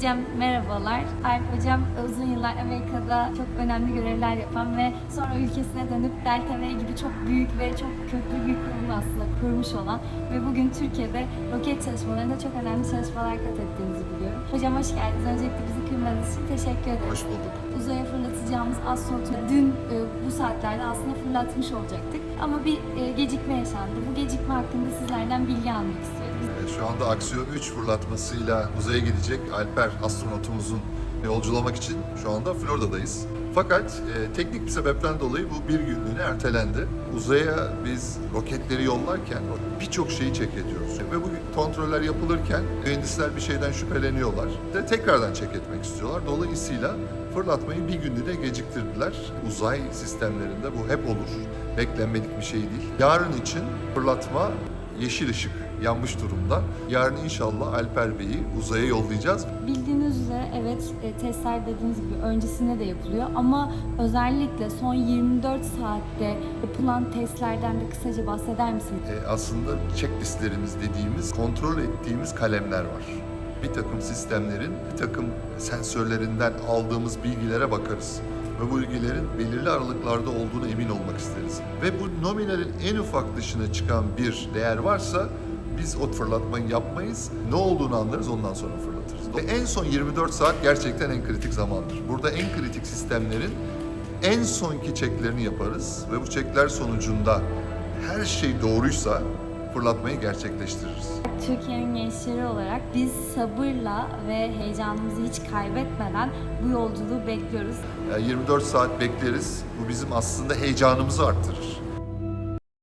Hocam merhabalar. Alp hocam uzun yıllar Amerika'da çok önemli görevler yapan ve sonra ülkesine dönüp Delta V gibi çok büyük ve çok köklü bir kurumu aslında kurmuş olan ve bugün Türkiye'de roket çalışmalarında çok önemli çalışmalar kat ettiğinizi biliyorum. Hocam hoş geldiniz. Öncelikle bizi kırmadığınız için teşekkür ederim. Hoş bulduk. Uzaya fırlatacağımız astronotu dün e, bu saatlerde aslında fırlatmış olacaktık. Ama bir e, gecikme yaşandı. Bu gecikme hakkında sizlerden bilgi almak istiyorum. Ee, Şu anda Aksiyon 3 fırlatmasıyla uzaya gidecek Alper astronotumuzun yolculamak için şu anda Florida'dayız. Fakat e, teknik bir sebepten dolayı bu bir günlüğüne ertelendi. Uzaya biz roketleri yollarken birçok şeyi check ediyoruz. Ve bu kontroller yapılırken mühendisler bir şeyden şüpheleniyorlar. Ve tekrardan check etmek istiyorlar. Dolayısıyla fırlatmayı bir günlüğüne geciktirdiler. Uzay sistemlerinde bu hep olur. Beklenmedik bir şey değil. Yarın için fırlatma yeşil ışık yanmış durumda. Yarın inşallah Alper Bey'i uzaya yollayacağız. Bildiğiniz üzere evet e, testler dediğiniz gibi öncesinde de yapılıyor ama özellikle son 24 saatte yapılan testlerden de kısaca bahseder misiniz? Ee, aslında checklistlerimiz dediğimiz kontrol ettiğimiz kalemler var. Bir takım sistemlerin, bir takım sensörlerinden aldığımız bilgilere bakarız. Ve bu bilgilerin belirli aralıklarda olduğunu emin olmak isteriz. Ve bu nominalin en ufak dışına çıkan bir değer varsa biz o fırlatmayı yapmayız. Ne olduğunu anlarız ondan sonra fırlatırız. Ve en son 24 saat gerçekten en kritik zamandır. Burada en kritik sistemlerin en sonki çeklerini yaparız ve bu çekler sonucunda her şey doğruysa fırlatmayı gerçekleştiririz. Türkiye'nin gençleri olarak biz sabırla ve heyecanımızı hiç kaybetmeden bu yolculuğu bekliyoruz. Yani 24 saat bekleriz. Bu bizim aslında heyecanımızı arttırır.